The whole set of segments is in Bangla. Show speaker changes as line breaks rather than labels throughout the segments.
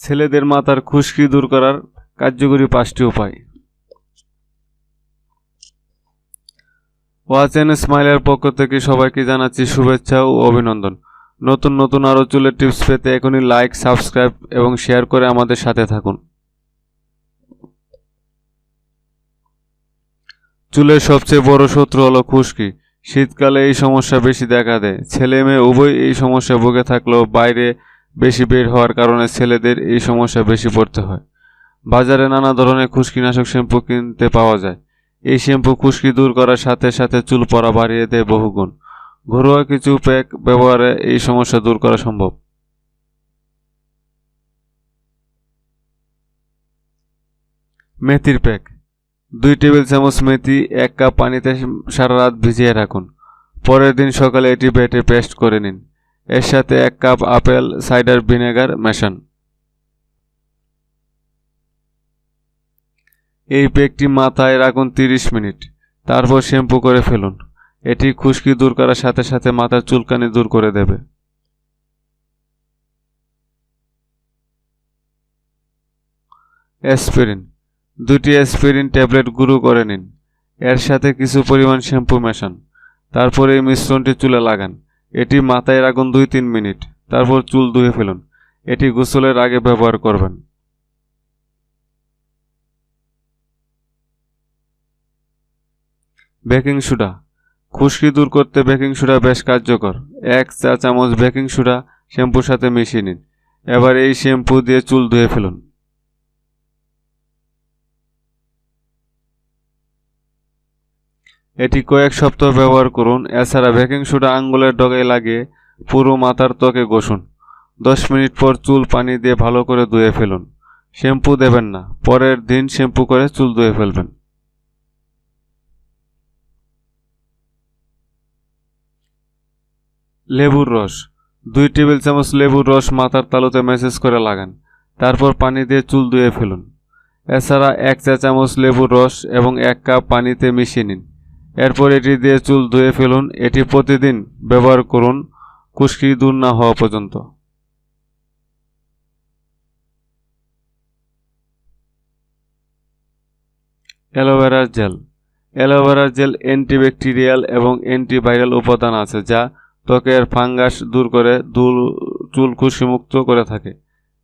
ছেলেদের মাথার খুশকি দূর করার কার্যকরী পাঁচটি উপায়। ওয়াচ এন্ড স্মাইলের পক্ষ থেকে সবাইকে জানাচ্ছি শুভেচ্ছা ও অভিনন্দন। নতুন নতুন আরও চুলের টিপস পেতে এখনই লাইক সাবস্ক্রাইব এবং শেয়ার করে আমাদের সাথে থাকুন। চুলের সবচেয়ে বড় শত্রু হলো খুশকি। শীতকালে এই সমস্যা বেশি দেখা দেয়। ছেলে মেয়ে উভয় এই সমস্যা ভুগে থাকলেও বাইরে বেশি বের হওয়ার কারণে ছেলেদের এই সমস্যা বেশি পড়তে হয়। বাজারে নানা ধরনের খুশকিনাশক শ্যাম্পু কিনতে পাওয়া যায়। এই শ্যাম্পু খুশকি দূর করার সাথে সাথে চুল পড়া বাড়িয়ে দেয় বহুগুণ। ঘরোয়া কিছু প্যাক ব্যবহারে এই সমস্যা দূর করা সম্ভব। মেথির প্যাক। দুই টেবিল চামচ মেথি, এক কাপ পানিতে সারা রাত ভিজিয়ে রাখুন। পরের দিন সকালে এটি বেটে পেস্ট করে নিন। এর সাথে এক কাপ আপেল সাইডার ভিনেগার মেশান। এই পেকটি মাথায় রাখুন তিরিশ মিনিট। তারপর শ্যাম্পু করে ফেলুন। এটি খুশকি দূর করার সাথে সাথে মাথার চুলকানি দূর করে দেবে। অ্যাসপিরিন দুটি অ্যাসপিরিন ট্যাবলেট গুঁড়ো করে নিন। এর সাথে কিছু পরিমাণ শ্যাম্পু মেশান। তারপর এই মিশ্রণটি চুলে লাগান। এটি মাথায় রাখুন দুই তিন মিনিট, তারপর চুল ধুয়ে ফেলুন। এটি গোসলের আগে ব্যবহার করবেন। Baking soda. খুশকি দূর করতে বেকিং সোডা বেশ কার্যকর। এক চা চামচ বেকিং সোডা শ্যাম্পুর সাথে মিশিয়ে নিন। এবার এই শ্যাম্পু দিয়ে চুল ধুয়ে ফেলুন। এটি কয়েক সপ্তাহ ব্যবহার করুন, এছাড়া বেকিং সোডা আঙ্গুলের ডগায় লাগে পুরো মাথার ত্বকে ঘষুন। দশ মিনিট পর চুল পানি দিয়ে ভালো করে ধুয়ে ফেলুন। শ্যাম্পু দেবেন না, পরের দিন শ্যাম্পু করে চুল ধুয়ে ফেলবেন। লেবুর রস। দুই টেবিল চামচ লেবুর রস মাথার তালুতে ম্যাসেজ করে লাগান, তারপর পানি দিয়ে চুল ধুয়ে ফেলুন। এছাড়া এক চা চামচ লেবুর রস এবং এক কাপ পানিতে মিশিয়ে নিন। এরপর এটি দিয়ে চুল ধুয়ে ফেলুন। এটি প্রতিদিন ব্যবহার করুন। খুশকি দূর না হওয়া পর্যন্ত। অ্যালোভেরার জেল। অ্যালোভেরার জেল অ্যান্টিব্যাকটেরিয়াল এবং অ্যান্টিভাইরাল উপাদান আছে যা ত্বকের ফাঙ্গাস দূর করে দুল, চুল খুশকিমুক্ত করে থাকে।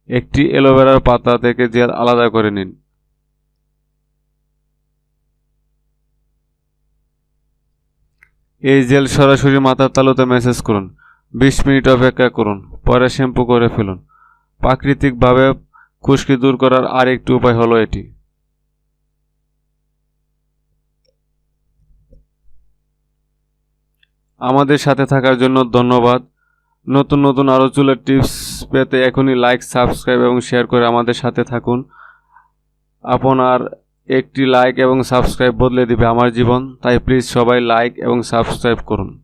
একটি অ্যালোভেরার পাতা থেকে জেল আলাদা করে নিন। এই জেল সরাসরি মাথার তালুতে ম্যাসেজ করুন। বিশ মিনিট অপেক্ষা করুন, পরে শ্যাম্পু করে ফেলুন। প্রাকৃতিকভাবে খুশকি দূর করার আরেকটি উপায় হলো এটি। আমাদের সাথে থাকার জন্য ধন্যবাদ। নতুন নতুন আরও চুলের টিপস পেতে এখনই লাইক সাবস্ক্রাইব এবং শেয়ার করে আমাদের সাথে থাকুন। আপনার একটি লাইক এবং সাবস্ক্রাইব বদলে দিবে আমার জীবন। তাই প্লিজ সবাই লাইক এবং সাবস্ক্রাইব করুন।